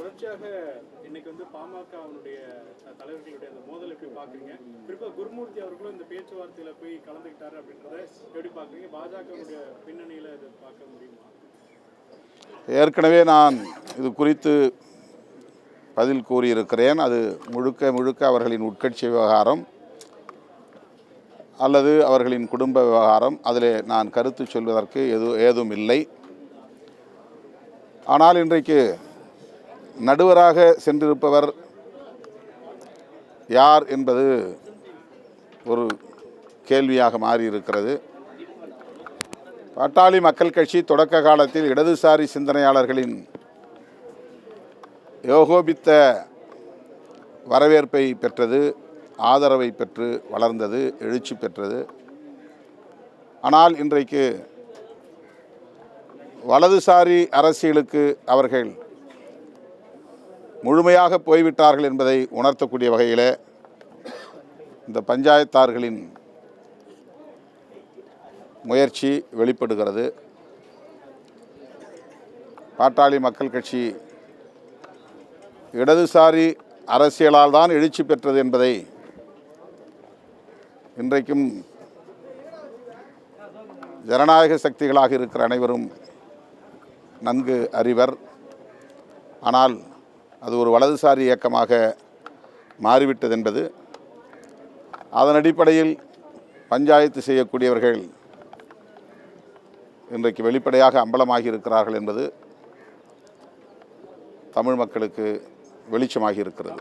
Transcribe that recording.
தொடர்ச்சியாக இன்னைக்கு வந்து பாமக அவனுடைய தலைவர்களுடைய அந்த மோதல் எப்படி பாக்குறீங்க குறிப்பா குருமூர்த்தி அவர்களும் இந்த பேச்சுவார்த்தையில போய் கலந்துக்கிட்டாரு அப்படின்றத எப்படி பாக்குறீங்க பாஜகவுடைய பின்னணியில இதை பார்க்க முடியுமா? ஏற்கனவே நான் இது குறித்து பதில் கூறியிருக்கிறேன். அது முழுக்க முழுக்க அவர்களின் உட்கட்சி விவகாரம் அல்லது அவர்களின் குடும்ப விவகாரம். அதில் நான் கருத்து சொல்வதற்கு எது ஏதும் இல்லை. ஆனால் இன்றைக்கு நடுவராக சென்றிருப்பவர் யார் என்பது ஒரு கேள்வியாக மாறியிருக்கிறது. பாட்டாளி மக்கள் கட்சி தொடக்க காலத்தில் இடதுசாரி சிந்தனையாளர்களின் யோகோபித்த வரவேற்பை பெற்றது ஆதரவை பெற்று வளர்ந்தது எழுச்சி பெற்றது. ஆனால் இன்றைக்கு வலதுசாரி அரசியலுக்கு அவர்கள் முழுமையாக போய்விட்டார்கள் என்பதை உணர்த்தக்கூடிய வகையில் இந்த பஞ்சாயத்தார்களின் முயற்சி வெளிப்படுகிறது. பாட்டாளி மக்கள் கட்சி இடதுசாரி அரசியலால் தான் எழுச்சி பெற்றது என்பதை இன்றைக்கும் ஜனநாயக சக்திகளாக இருக்கிற அனைவரும் நன்கு அறிவர். ஆனால் அது ஒரு வலதுசாரி இயக்கமாக மாறிவிட்டது என்பது அதன் அடிப்படையில் பஞ்சாயத்து செய்யக்கூடியவர்கள் இன்றைக்கு வெளிப்படையாக அம்பலமாகி இருக்கிறார்கள் என்பது தமிழ் மக்களுக்கு வெளிச்சமாகி இருக்கிறது